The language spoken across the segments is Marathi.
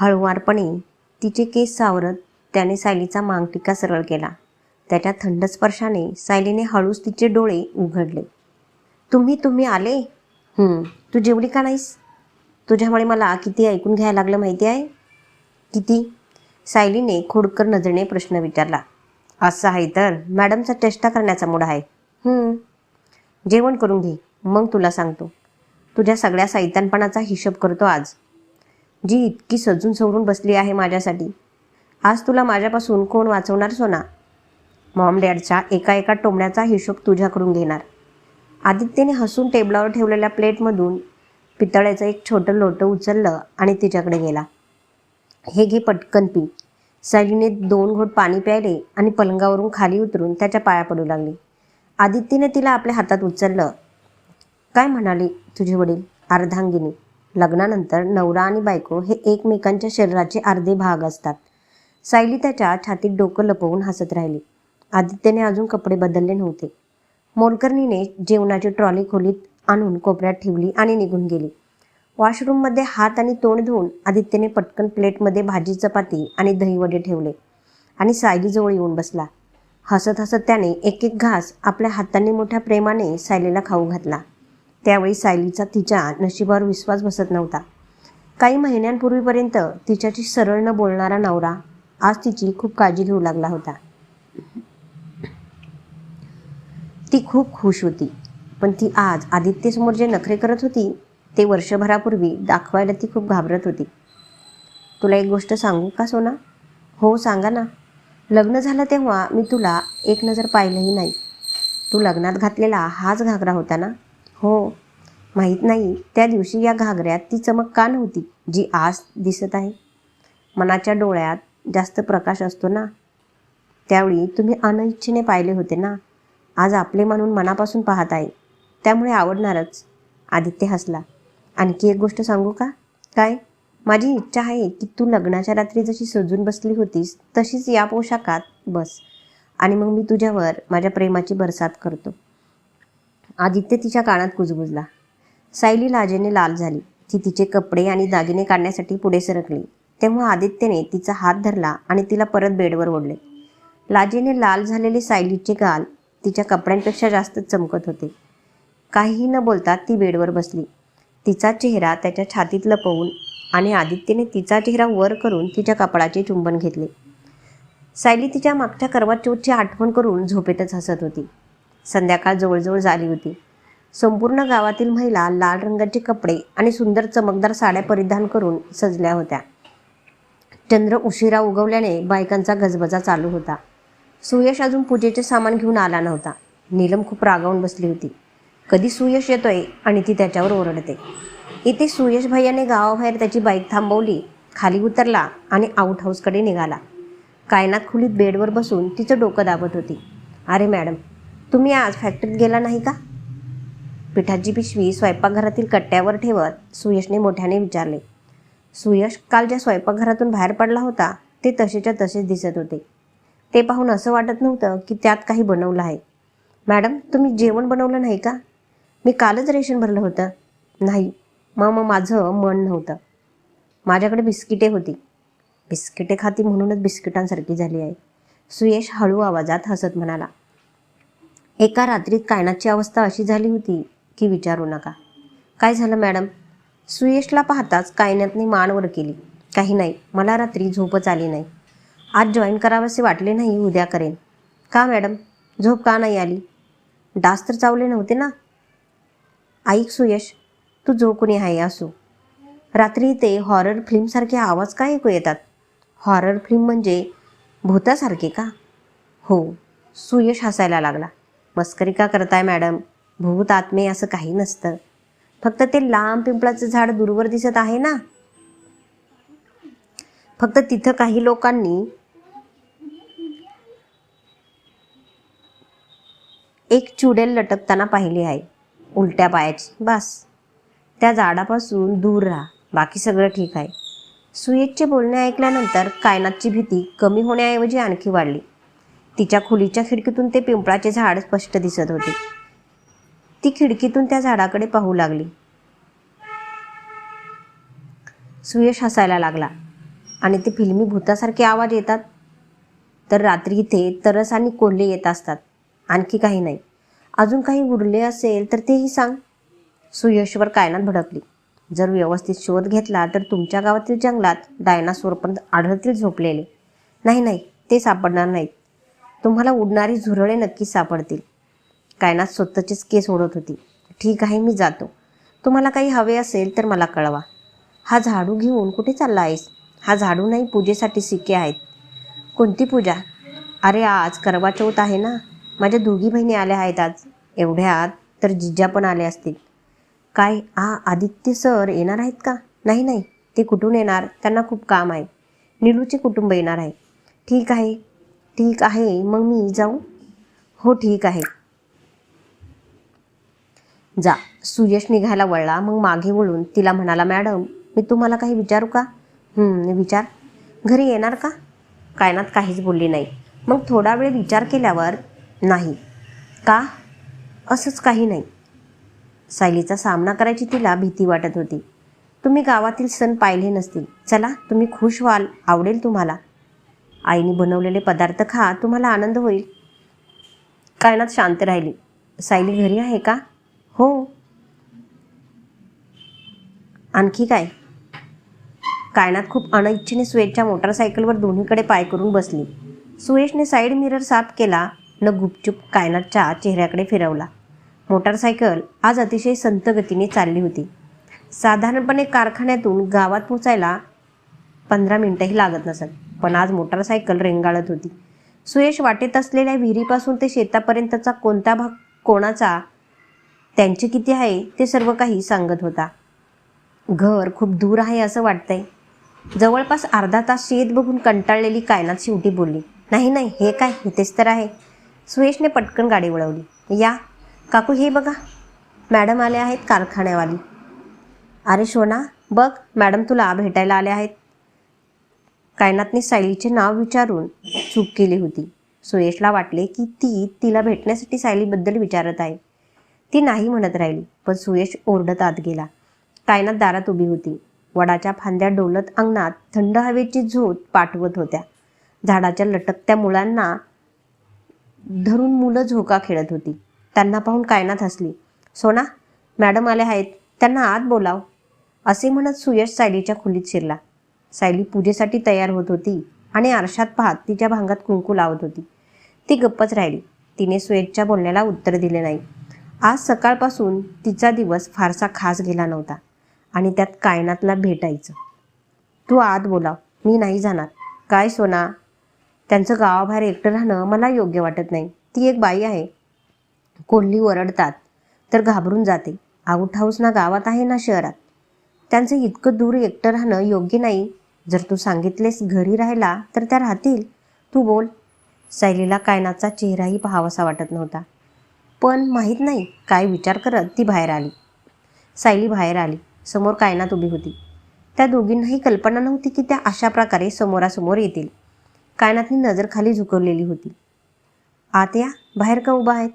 हळुवारपणे तिचे केस सावरत त्याने सायलीचा मांगटिका सरळ केला. त्याच्या थंड स्पर्शाने सायलीने हळूच तिचे डोळे उघडले. तुम्ही तुम्ही आले? तू जेवली का नाहीस? तुझ्यामुळे मला किती ऐकून घ्यायला लागलं माहिती आहे? किती? सायलीने खोडकर नजरेने प्रश्न विचारला. असं आहे तर मॅडमचा चेष्टा करण्याचा मूड आहे. जेवण करून घे मग तुला सांगतो. तुझ्या सगळ्या साहित्यांपणाचा हिशोब करतो आज. जी इतकी सजून सवरून बसली आहे माझ्यासाठी. आज तुला माझ्यापासून कोण वाचवणार सोना? मॉम डॅडच्या एका एका टोमण्याचा हिशोब तुझ्याकडून घेणार. आदित्यने हसून टेबलावर ठेवलेल्या प्लेटमधून पितळ्याचं एक छोटं लोटं उचललं आणि तिच्याकडे गेला. हे घे पटकन पी. सैलीने दोन घोट पाणी प्यायले आणि पलंगावरून खाली उतरून त्याच्या पाया पडू लागली. आदित्यने तिला आपल्या हातात उचललं. काय म्हणाले तुझे वडील? अर्धांगिनी. लग्नानंतर नवरा आणि बायको हे एकमेकांच्या शरीराचे अर्धे भाग असतात. सायली त्याच्या छातीत डोकं लपवून हसत राहिली. आदित्यने अजून कपडे बदलले नव्हते. मोलकर्णीने जेवणाची ट्रॉली खोलीत आणून कोपऱ्यात ठेवली आणि निघून गेली. वॉशरूममध्ये हात आणि तोंड धुवून आदित्यने पटकन प्लेटमध्ये भाजी चपाती आणि दहीवडे ठेवले आणि सायलीजवळ येऊन बसला. हसत हसत त्याने एक एक घास आपल्या हातांनी मोठ्या प्रेमाने सायलीला खाऊ घातला. त्यावेळी सायलीचा तिच्या नशिबावर विश्वास बसत नव्हता. काही महिन्यांपूर्वीपर्यंत तिच्याशी सरळ न बोलणारा नवरा आज तिची खूप काळजी घेऊ लागला होता. ती खूप खुश होती पण ती आज आदित्यसमोर जे नखरे करत होती ते वर्षभरापूर्वी दाखवायला ती खूप घाबरत होती. तुला एक गोष्ट सांगू का सोना? हो सांगा ना. लग्न झालं तेव्हा मी तुला एक नजर पाहिलंही नाही. तू लग्नात घातलेला हाच घागरा होता ना? हो. माहीत नाही. त्या दिवशी या घागऱ्यात ती चमक का नव्हती जी आज दिसत आहे? मनाच्या डोळ्यात जास्त प्रकाश असतो ना? त्यावेळी तुम्ही अनइच्छेने पाहिले होते ना? आज आपले म्हणून मनापासून पाहत आहे. त्यामुळे आवडणारच. आदित्य हसला. आणखी एक गोष्ट सांगू का? काय? माझी इच्छा आहे की तू लग्नाच्या रात्री जशी सजून बसली होतीस तशीच या पोशाखात बस. आणि मग मी तुझ्यावर माझ्या प्रेमाची बरसात करतो. आदित्य तिच्या कानात कुजबुजला. सायली लाजेने लाल झाली. ती तिचे कपडे आणि दागिने काढण्यासाठी पुढे सरकली. तेव्हा आदित्यने तिचा हात धरला आणि तिला परत बेडवर ओढले. लाजेने लाल झालेले सायलीचे गाल तिच्या कपड्यांपेक्षा जास्त चमकत होते. काहीही न बोलता ती बेडवर बसली. तिचा चेहरा त्याच्या छातीत लपवून आणि आदित्यने तिचा चेहरा वर करून तिच्या कपडाचे चुंबन घेतले. सायली तिच्या मागच्या करवाचोटची आठवण करून झोपेतच हसत होती. संध्याकाळ जवळजवळ झाली होती. संपूर्ण गावातील महिला लाल रंगाचे कपडे आणि सुंदर चमकदार साड्या परिधान करून सजल्या होत्या. चंद्र उशिरा उगवल्याने बायकांचा गजबजा चालू होता. सुयश अजून पूजेचे सामान घेऊन आला नव्हता. नीलम खूप रागावून बसली होती. कधी सुयश येतोय आणि ती त्याच्यावर ओरडते. इथे सुयश भैयाने गावाबाहेर त्याची बाईक थांबवली खाली उतरला आणि आऊट हाऊसकडे निघाला. कायनात खुलीत बेडवर बसून तिचं डोकं दाबत होती. अरे मॅडम तुम्ही आज फॅक्टरीत गेला नाही का? पिठाची पिशवी स्वयंपाकघरातील कट्ट्यावर ठेवत सुयशने मोठ्याने विचारले. सुयश काल ज्या स्वयंपाकघरातून बाहेर पडला होता ते तसेच्या तसेच दिसत होते. ते पाहून असं वाटत नव्हतं की त्यात काही बनवलं आहे. मॅडम तुम्ही जेवण बनवलं नाही का? मी कालच रेशन भरलं होतं. नाही मग मग माझं मन नव्हतं. माझ्याकडे बिस्किटे होती. बिस्किटे खाती म्हणूनच बिस्किटांसारखी झाली आहे. सुयश हळू आवाजात हसत म्हणाला. एका रात्रीत कायनाची अवस्था अशी झाली होती की विचारू नका. काय झालं मॅडम? सुयशला पाहताच कायनातने मान वर केली. काही नाही मला रात्री झोपच आली नाही. आज जॉईन करावेसे वाटले नाही उद्या करेन. का मॅडम? झोप का नाही आली? डास तर चावले नव्हते ना? ऐक सुयश तू जो कोणी आहे असू. रात्री ते हॉरर फिल्मसारखे आवाज काय ऐकू येतात? हॉरर फिल्म म्हणजे भूतासारखे का? हो सुयश हसायला लागला. मस्करी का करताय मॅडम? भूत आत्मे असं काही नसतं. फक्त ते लांब पिंपळाचं झाड दूरवर दिसत आहे ना? फक्त तिथं काही लोकांनी एक चुडेल लटकताना पाहिली आहे. उलट्या पायाची. बस. त्या झाडापासून दूर राहा. बाकी सगळं ठीक आहे. सुयेशचे बोलणे ऐकल्यानंतर कायनातची भीती कमी होण्याऐवजी आणखी वाढली. तिच्या खोलीच्या खिडकीतून ते पिंपळाचे झाड स्पष्ट दिसत होते. ती खिडकीतून त्या झाडाकडे पाहू लागली. सुयश हसायला लागला आणि ते फिल्मी भूतासारखे आवाज येतात. तर रात्री इथे तरस आणि कोल्हे येत असतात. आणखी काही नाही. अजून काही उरले असेल तर तेही सांग. सुयशवर कायनात भडकली. जर व्यवस्थित शोध घेतला तर तुमच्या गावातील जंगलात डायनासोर पण आढळतील झोपलेले. नाही नाही ते सापडणार नाहीत. तुम्हाला उडणारी झुरळे नक्की सापडतील. कायनात स्वतःचीच केस ओढत होती. ठीक आहे मी जातो. तुम्हाला काही हवे असेल तर मला कळवा. हा झाडू घेऊन कुठे चालला आहेस? हा झाडू नाही पूजेसाठी सिक्के आहेत. कोणती पूजा? अरे आज करवा चौथ आहे ना? माझ्या दोघी बहिणी आल्या आहेत आज. एवढ्यात तर जिज्जा पण आले असतील. काय आ आदित्य सर येणार आहेत का? नाही नाही. ते कुठून येणार? त्यांना खूप काम आहे. निलूचे कुटुंब येणार आहे. ठीक आहे ठीक आहे मग मी जाऊ? हो ठीक आहे. जा. सुयश निघायला वळला मग मागे वळून तिला म्हणाला मॅडम मी तुम्हाला काही विचारू का? विचार. घरी येणार का? कायनात काहीच बोलली नाही. मग थोडा वेळ विचार केल्यावर नाही. का? असंच काही नाही. सायलीचा सामना करायची तिला भीती वाटत होती. तुम्ही गावातील सण पाहिले नसतील. चला तुम्ही खुश व्हाल आवडेल तुम्हाला. आईने बनवलेले पदार्थ खा तुम्हाला आनंद होईल. कायनात शांत राहिली. सायली घरी आहे का? हो. आणखी काय? कायनात खूप अनइच्छेने सुयशच्या मोटारसायकलवर दोन्हीकडे पाय करून बसली. सुयशने साईड मिरर साफ केला न गुपचूप कायनातच्या चेहऱ्याकडे फिरवला. मोटारसायकल आज अतिशय संत गतीने चालली होती. साधारणपणे कारखान्यातून गावात पोचायला पंधरा मिनटंही लागत नसत. पण आज मोटारसायकल रेंगाळत होती. सुयश वाटेत असलेल्या विहिरीपासून ते शेतापर्यंतचा कोणता भाग कोणाचा त्यांचे किती आहे ते सर्व काही सांगत होता. घर खूप दूर आहे असं वाटतंय. जवळपास अर्धा तास शेत बघून कंटाळलेली कायनात शेवटी बोलली नाही नाही हे काय इथेच तर आहे. सुयशने पटकन गाडी वळवली या काकू हे बघा मॅडम आले आहेत कारखान्यावाली. अरे शोना बघ मॅडम तुला भेटायला आले आहेत. कायनातने सायलीचे नाव विचारून चूक केली होती. सुयशला वाटले की ती तिला भेटण्यासाठी सायलीबद्दल विचारत आहे. ती नाही म्हणत राहिली पण सुयश ओरडत आत गेला. कायनात दारात उभी होती. वडाच्या फांद्या डोलत अंगणात थंड हवेची झोत पाठवत होत्या. झाडाच्या लटकत्या मुलांना धरून मुलं झोका खेळत होती. त्यांना पाहून कायनात हसली. सोना मॅडम आल्या आहेत. त्यांना आत बोलाव. असे म्हणत सुयश सायलीच्या खोलीत शिरला. सायली पूजेसाठी तयार होत होती आणि आरशात पाहत तिच्या भांगात कुंकू लावत होती. ती गप्पच राहिली. तिने सुयशच्या बोलण्याला उत्तर दिले नाही. आज सकाळपासून तिचा दिवस फारसा खास गेला नव्हता आणि त्यात कायनातला भेटायचं तू आत बोलाव. मी नाही जाणार. काय सोना? त्यांचं गावाबाहेर एकटं राहणं मला योग्य वाटत नाही. ती एक बाई आहे. कोल्ही ओरडतात तर घाबरून जाते. आऊट हाऊस ना गावात आहे ना शहरात. त्यांचं इतकं दूर एकटं राहणं योग्य नाही जर तू सांगितलेस घरी राहायला तर त्या राहतील. तू बोल. सायलीला कायनाचा चेहराही पाहावासा वाटत नव्हता. पण माहीत नाही काय विचार करत ती बाहेर आली. सायली बाहेर आली. समोर कायनात उभी होती. त्या दोघींनाही कल्पना नव्हती की त्या अशा प्रकारे समोरासमोर येतील. कायनातनी नजर खाली झुकवलेली होती. आत या. बाहेर का उभा आहेत?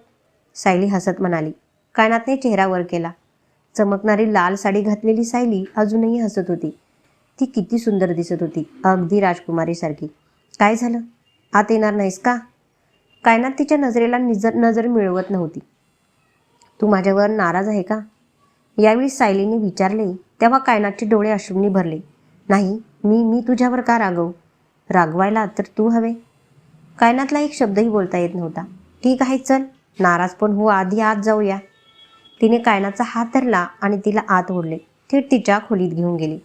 सायली हसत म्हणाली. कायनातने चेहरा वर केला. चमकणारी लाल साडी घातलेली सायली अजूनही हसत होती. ती किती सुंदर दिसत होती अगदी राजकुमारीसारखी. काय झालं? आत येणार नाहीस का? कायनात तिच्या नजरेला निजर नजर मिळवत नव्हती. तू माझ्यावर नाराज आहे का? यावेळी सायलीने विचारले तेव्हा कायनातचे डोळे अश्रूंनी भरले. नाही मी मी तुझ्यावर का रागवू? रागवायला तर तू हवे. कायनातला एक शब्दही बोलता येत नव्हता. ठीक आहे चल. नाराज पण हो आधी आत जाऊया. तिने कायनाचा हात धरला आणि तिला आत ओढले. थेट तिच्या खोलीत घेऊन गेली.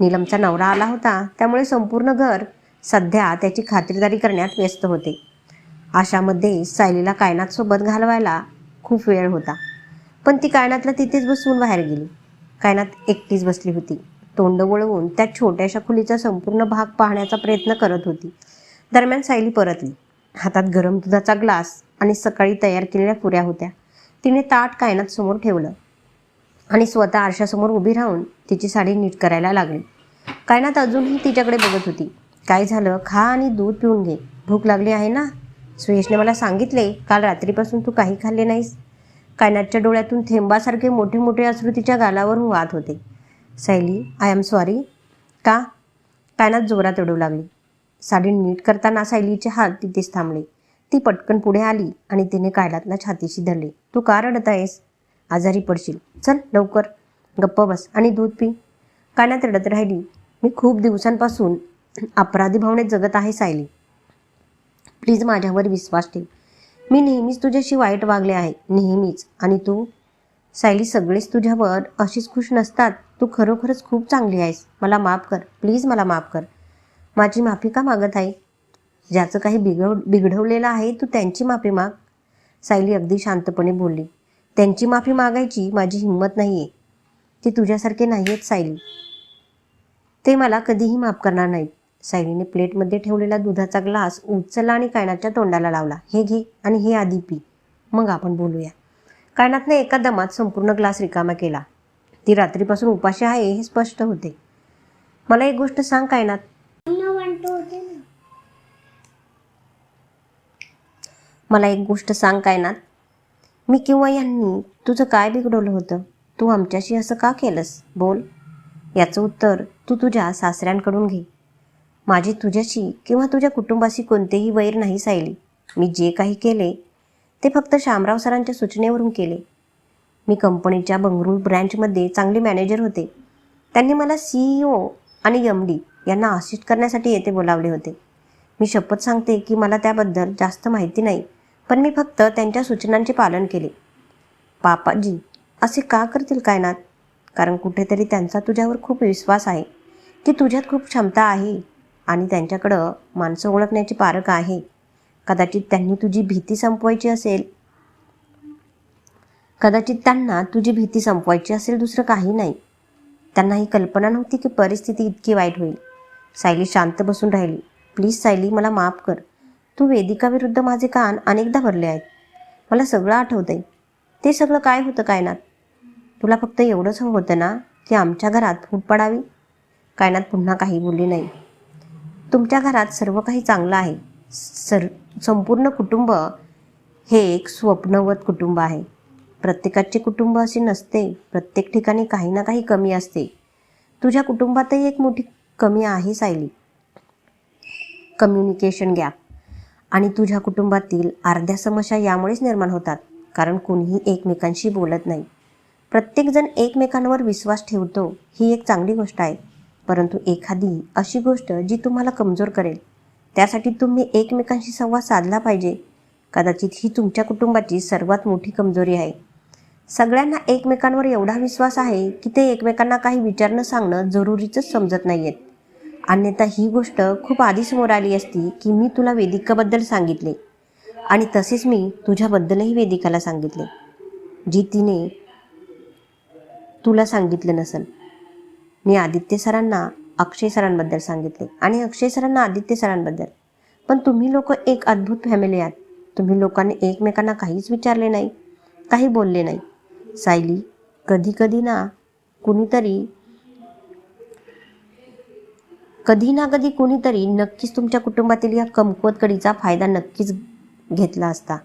नीलमचा नवरा आला होता. त्यामुळे संपूर्ण घर सध्या त्याची खात्रीदारी करण्यात व्यस्त होते. आशामध्ये सायलीला कायनातसोबत घालवायला खूप वेळ होता. पण ती कायनातला तिथेच बसवून बाहेर गेली. कायनात एकटीच बसली होती. तोंड वळवून त्या छोट्याशा खोलीचा संपूर्ण भाग पाहण्याचा प्रयत्न करत होती. दरम्यान सायली परतली. हातात गरम दुधाचा ग्लास आणि सकाळी तयार केलेल्या पुऱ्या होत्या. तिने ताट कायनात समोर ठेवलं आणि स्वतः आरशासमोर उभी राहून तिची साडी नीट करायला लागली. कायनात अजूनही तिच्याकडे बघत होती. काय झालं? खा आणि दूध पिऊन घे. भूक लागली आहे ना? सुयशने मला सांगितले काल रात्रीपासून तू काही खाल्ले नाहीस. कायनातच्या डोळ्यातून थेंबासारखे मोठे मोठे अश्रू तिच्या गालावरून वाहत होते. सैली आय एम सॉरी का? कायनात जोरात अडू लागली. साडी नीट करताना सायलीचे हात तिथेच थांबले. ती पटकन पुढे आली आणि तिने कायलातला छातीशी धरले. तू का रडत आहेस? आजारी पडशील. चल लवकर. गप्प बस आणि दूध पी. कानात रडत राहिली. मी खूप दिवसांपासून अपराधी भावनेत जगत आहे सायली. प्लीज माझ्यावर विश्वास ठेव. मी नेहमीच तुझ्याशी वाईट वागले आहे नेहमीच. आणि तू? सायली सगळेच तुझ्यावर अशीच खुश नसतात. तू खरोखरच खूप चांगली आहेस. मला माफ कर. प्लीज मला माफ कर. माझी माफी का मागत आहे? ज्याचं काही बिघड बिघडवलेलं आहे तू त्यांची माफी माग. सायली अगदी शांतपणे बोलली. त्यांची माफी मागायची माझी हिंमत नाही आहे ते तुझ्यासारखे नाही आहेत सायली. ते मला कधीही माफ करणार नाहीत. सायलीने प्लेटमध्ये ठेवलेला दुधाचा ग्लास उचलला आणि कायनाच्या तोंडाला लावला. हे घे आणि हे आधी पी. मग आपण बोलूया. कायनातने एका दमात संपूर्ण ग्लास रिकामा केला. ती रात्रीपासून उपाशी आहे हे स्पष्ट होते. मला एक गोष्ट सांग कायनात. मला एक गोष्ट सांग कायनात. मी किंवा यांनी तुझं काय बिघडवलं होतं? तू आमच्याशी असं का केलंस? बोल. याचं उत्तर तू तुझ्या सासऱ्यांकडून घे. माझे तुझ्याशी किंवा तुझ्या कुटुंबाशी कोणतेही वैर नाही सायली. मी जे काही केले ते फक्त शामराव सरांच्या सूचनेवरून केले. मी कंपनीच्या बंगळूर ब्रँचमध्ये चांगले मॅनेजर होते. त्यांनी मला सी ओ आणि एम डी यांना असिस्ट करण्यासाठी येथे बोलावले होते. मी शपथ सांगते की मला त्याबद्दल जास्त माहिती नाही पण मी फक्त त्यांच्या सूचनांचे पालन केले. पापाजी असे का करतील कायनात? कारण कुठेतरी त्यांचा तुझ्यावर खूप विश्वास आहे. की तुझ्यात खूप क्षमता आहे आणि त्यांच्याकडं माणसं ओळखण्याची पारख आहे. कदाचित त्यांनी तुझी भीती संपवायची असेल. कदाचित त्यांना तुझी भीती संपवायची असेल दुसरं काही नाही. त्यांना ही कल्पना नव्हती की परिस्थिती इतकी वाईट होईल. सायली शांत बसून राहिली. प्लीज सायली मला माफ कर. तू वेदिकाविरुद्ध माझे कान अनेकदा भरले आहेत. मला सगळं आठवतंय. ते सगळं काय होतं कायनात? तुला फक्त एवढंच हवं होतं ना की आमच्या घरात फूट पडावी? कायनात पुन्हा काही बोलली नाही. तुमच्या घरात सर्व काही चांगलं आहे. सर संपूर्ण कुटुंब हे एक स्वप्नवत कुटुंब आहे. प्रत्येकाचे कुटुंब असे नसते. प्रत्येक ठिकाणी काही ना काही कमी असते. तुझ्या कुटुंबातही एक मोठी कमी आहे सायली. Communication gap. आणि तुझ्या कुटुंबातील अर्ध्या समस्या यामुळेच निर्माण होतात. कारण कोणीही एकमेकांशी बोलत नाही. प्रत्येकजण एकमेकांवर विश्वास ठेवतो ही एक चांगली गोष्ट आहे. परंतु एखादी अशी गोष्ट जी तुम्हाला कमजोर करेल त्यासाठी तुम्ही एकमेकांशी संवाद साधला पाहिजे. कदाचित ही तुमच्या कुटुंबाची सर्वात मोठी कमजोरी आहे. सगळ्यांना एकमेकांवर एवढा विश्वास आहे की ते एकमेकांना काही विचार न सांगणं जरुरीचंच समजत नाही आहेत अन्यथा ही गोष्ट खूप आधी समोर आली असती की मी तुला वेदिकाबद्दल सांगितले. आणि तसेच मी तुझ्याबद्दलही वेदिकाला सांगितले. जी तिने तुला सांगितलं नसेल. मी आदित्य सरांना अक्षय सरांबद्दल सांगितले आणि अक्षय सरांना आदित्य सरांबद्दल. पण तुम्ही लोक एक अद्भुत फॅमिली आहात. तुम्ही लोकांनी एकमेकांना काहीच विचारले नाही काही बोलले नाही. सायली कधी कधी ना कुणीतरी कधी ना कधी कुणीतरी नक्कीच तुमच्या कुटुंबातील या कमकुवत कडीचा फायदा नक्कीच घेतला असता.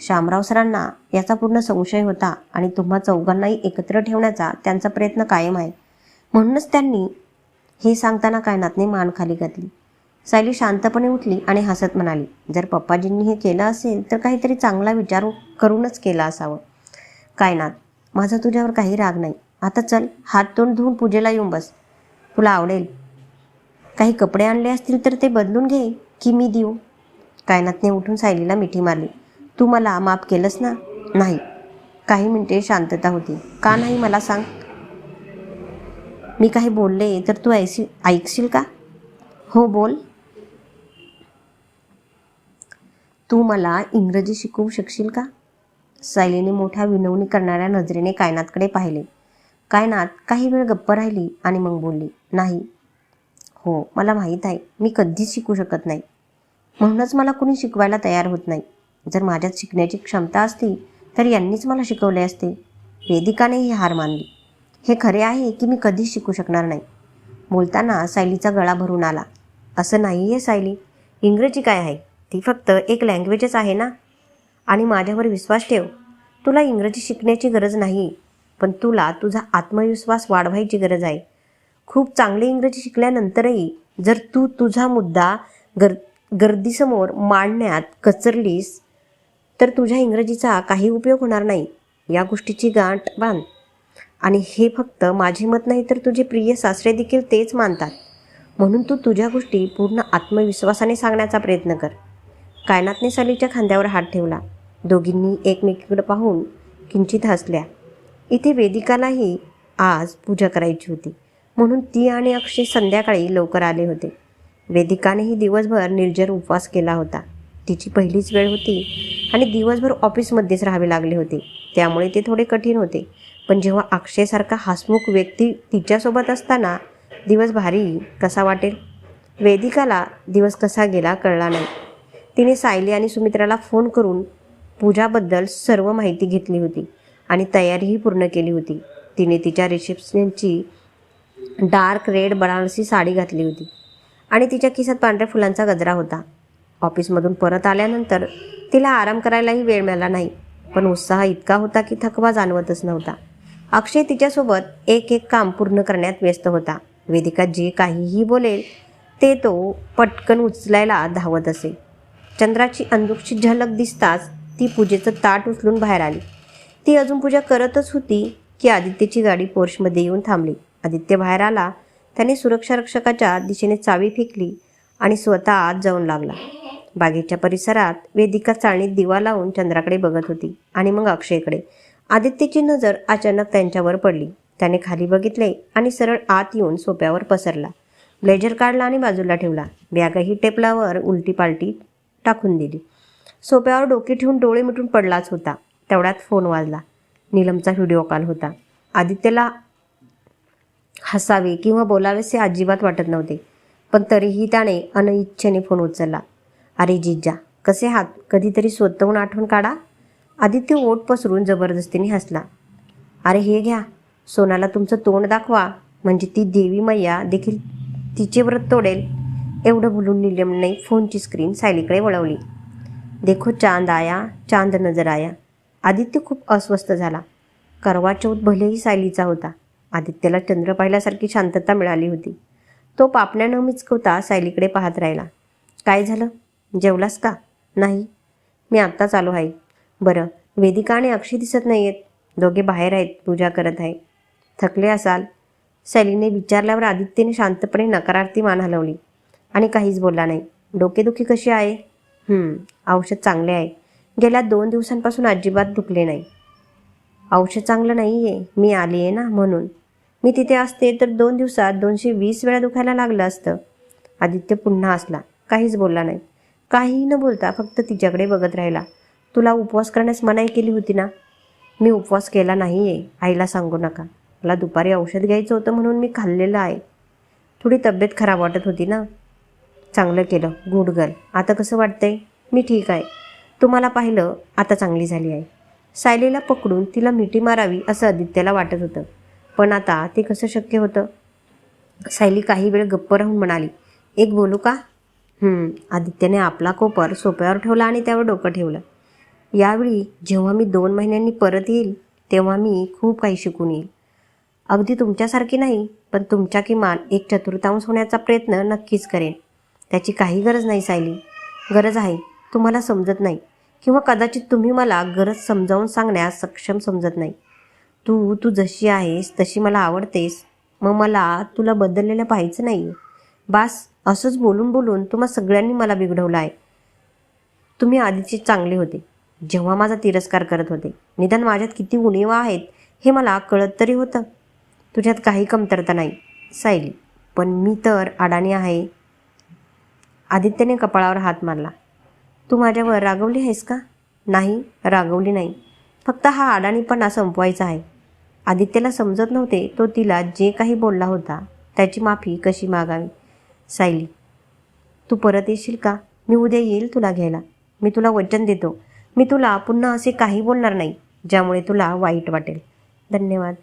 शामराव सरांना याचा पूर्ण संशय होता आणि तुम्हा चौघांनाही एकत्र ठेवण्याचा त्यांचा प्रयत्न कायम आहे. म्हणूनच त्यांनी हे सांगताना कायनातने मान खाली घातली. सायली शांतपणे उठली आणि हसत म्हणाली जर पप्पाजींनी हे केलं असेल तर काहीतरी चांगला विचार करूनच केला असावं. कायनात माझा तुझ्यावर काही राग नाही. आता चल हात तोंड धुवून पूजेला येऊन बस. तुला आवडेल. काही कपडे आणले असतील तर ते बदलून घे की मी देऊ. कायनातने उठून सायलीला मिठी मारली. तू मला माफ केलंस ना? नाही. काही मिनिटे शांतता होती. का नाही मला सांग? मी काही बोलले तर तू ऐसी ऐकशील का? हो बोल. तू मला इंग्रजी शिकवू शकशील का? सायलीने मोठ्या विनवणी करणाऱ्या नजरेने कायनातकडे पाहिले. कायनात काही वेळ गप्प राहिली आणि मग बोलली नाही. हो मला माहीत आहे. मी कधीच शिकू शकत नाही. म्हणूनच मला कुणी शिकवायला तयार होत नाही. जर माझ्यात शिकण्याची क्षमता असती तर यांनीच मला शिकवले असते. वेदिकाने ही हार मानली. हे खरे आहे की मी कधीच शिकू शकणार नाही. बोलताना सायलीचा गळा भरून आला. असं नाही आहे सायली. इंग्रजी काय आहे? ती फक्त एक लँग्वेजच आहे ना? आणि माझ्यावर विश्वास ठेव. तुला इंग्रजी शिकण्याची गरज नाही पण तुला तुझा आत्मविश्वास वाढवायची गरज आहे. खूप चांगली इंग्रजी शिकल्यानंतरही जर तू तुझा मुद्दा गर गर्दीसमोर मांडण्यात कचरलीस तर तुझ्या इंग्रजीचा काही उपयोग होणार नाही. या गोष्टीची गाठ बांध. आणि हे फक्त माझे मत नाही तर तुझे प्रिय सासरे देखील तेच मानतात. म्हणून तू तुझ्या गोष्टी पूर्ण आत्मविश्वासाने सांगण्याचा प्रयत्न कर. कायनातने सालीच्या खांद्यावर हात ठेवला. दोघींनी एकमेकीकडे पाहून किंचित हसल्या. इथे वेदिकालाही आज पूजा करायची होती. म्हणून ती आणि अक्षय संध्याकाळी लवकर आले होते. वेदिकानेही दिवसभर निर्जर उपवास केला होता. तिची पहिलीच वेळ होती आणि दिवसभर ऑफिसमध्येच राहावे लागले होते. त्यामुळे ते थोडे कठीण होते. पण जेव्हा अक्षयसारखा हसमुख व्यक्ती तिच्यासोबत असताना दिवस भारी कसा वाटेल? वेदिकाला दिवस कसा गेला कळला नाही. तिने सायली आणि सुमित्राला फोन करून पूजाबद्दल सर्व माहिती घेतली होती आणि तयारीही पूर्ण केली होती. तिने तिच्या रिसेप्शनची डार्क रेड बनारसी साडी घातली होती आणि तिच्या खिसात पांढऱ्या फुलांचा गजरा होता. ऑफिसमधून परत आल्यानंतर तिला आराम करायलाही वेळ मिळाला नाही. पण उत्साह इतका होता की थकवा जाणवतच नव्हता. अक्षय तिच्यासोबत एक एक काम पूर्ण करण्यात व्यस्त होता. वेदिका जे काहीही बोलेल ते तो पटकन उचलायला धावत असे. चंद्राची अंदुकची झलक दिसताच ती पूजेचं ताट उचलून बाहेर आली. ती अजून पूजा करतच होती की आदित्यची गाडी पोर्शमध्ये येऊन थांबली. आदित्य बाहेर आला. त्याने सुरक्षा रक्षकाच्या दिशेने चावी फेकली. आणि स्वतः आत जाऊन लागला. बागेच्या परिसरात वेदिका चाळणीत दिवा लावून चंद्राकडे बघत होती आणि मग अक्षयकडे. आदित्यची नजर अचानक त्यांच्यावर पडली. त्याने खाली बघितले आणि सरळ आत येऊन सोप्यावर पसरला. ब्लेजर काढला आणि बाजूला ठेवला. बॅगही टेपलावर उलटी पालटी टाकून दिली. सोप्यावर डोके ठेवून डोळे मिटून पडलाच होता. तेवढ्यात फोन वाजला. नीलमचा व्हिडिओ कॉल होता. आदित्यला हसावे किंवा बोलावेसे अजिबात वाटत नव्हते. पण तरीही त्याने अनइच्छेने फोन उचलला. अरे जिज्जा कसे हात कधीतरी स्वतःहून आठवण काढा. आदित्य ओठ पसरून जबरदस्तीने हसला. अरे हे घ्या सोनाला तुमचं तोंड दाखवा. म्हणजे ती देवी मैया देखील तिचे व्रत तोडेल. एवढं बोलून निलमने फोनची स्क्रीन सायलीकडे वळवली. देखो चांद आया चांद नजर आया. आदित्य खूप अस्वस्थ झाला. करवा चौथ भलेही सायलीचा होता. आदित्यला चंद्र पाहिल्यासारखी शांतता मिळाली होती. तो पापण्या न मिचकवता सायलीकडे पाहत राहिला. काय झालं? जेवलास का? नाही. मी आत्ताच आलो आहे. बरं. वेदिका आणि अक्षय दिसत नाही आहेत दोघे बाहेर आहेत. पूजा करत आहे. थकले असाल? सैलीने विचारल्यावर आदित्यने शांतपणे नकारार्थी मान हलवली. आणि काहीच बोलला नाही. डोकेदुखी कशी आहे? औषध चांगले आहे. गेल्या दोन दिवसांपासून अजिबात दुखले नाही. औषध चांगलं नाही आहे मी आली आहे ना म्हणून. मी तिथे असते तर दोन दिवसात दोनशे वीस वेळा दुखायला लागलं असतं. आदित्य पुन्हा असला काहीच बोलला नाही. काहीही न बोलता फक्त तिच्याकडे बघत राहिला. तुला उपवास करण्यास मनाई केली होती ना? मी उपवास केला नाही आहे आईला सांगू नका. मला दुपारी औषध घ्यायचं होतं म्हणून मी खाल्लेलं आहे. थोडी तब्येत खराब वाटत होती ना? चांगलं केलं. Good girl. आता कसं वाटतंय? मी ठीक आहे. तुम्हाला पाहिलं आता चांगली झाली आहे. सायलीला पकडून तिला मिठी मारावी असं आदित्यला वाटत होतं. पण आता ते कसं शक्य होतं? सायली काही वेळ गप्प राहून म्हणाली एक बोलू का? आदित्यने आपला कोपर सोप्यावर ठेवला आणि त्यावर डोकं ठेवलं. यावेळी जेव्हा मी दोन महिन्यांनी परत येईल तेव्हा मी खूप काही शिकून येईल. अगदी तुमच्यासारखी नाही पण तुमच्या किमान एक चतुर्थांश होण्याचा प्रयत्न नक्कीच करेन. त्याची काही गरज नाही सायली. गरज आहे तुम्हाला समजत नाही किंवा कदाचित तुम्ही मला गरज समजावून सांगण्यास सक्षम समजत नाही. तू तू जशी आहेस तशी मला आवडतेस. मग मला तुला बदललेलं पाहायचं नाही. बास असंच बोलून बोलून तुम्हा सगळ्यांनी मला बिघडवलं आहे तुम्ही आधीचे चांगले होते. जेव्हा माझा तिरस्कार करत होते. निदान माझ्यात किती उणीवा आहेत हे मला कळत तरी होतं. तुझ्यात काही कमतरता नाही सायली. पण मी तर अडाणी आहे. आदित्यने कपाळावर हात मारला. तू माझ्यावर रागवली आहेस का? नाही रागवली नाही. फक्त हा अडाणीपणा संपवायचा आहे. आदित्यला समजत नव्हते तो तिला जे काही बोलला होता त्याची माफी कशी मागावी? सायली तू परत येशील का? मी उद्या येईल तुला घ्यायला. मी तुला वचन देतो. मी तुला पुन्हा असे काही बोलणार नाही ज्यामुळे तुला वाईट वाटेल. धन्यवाद.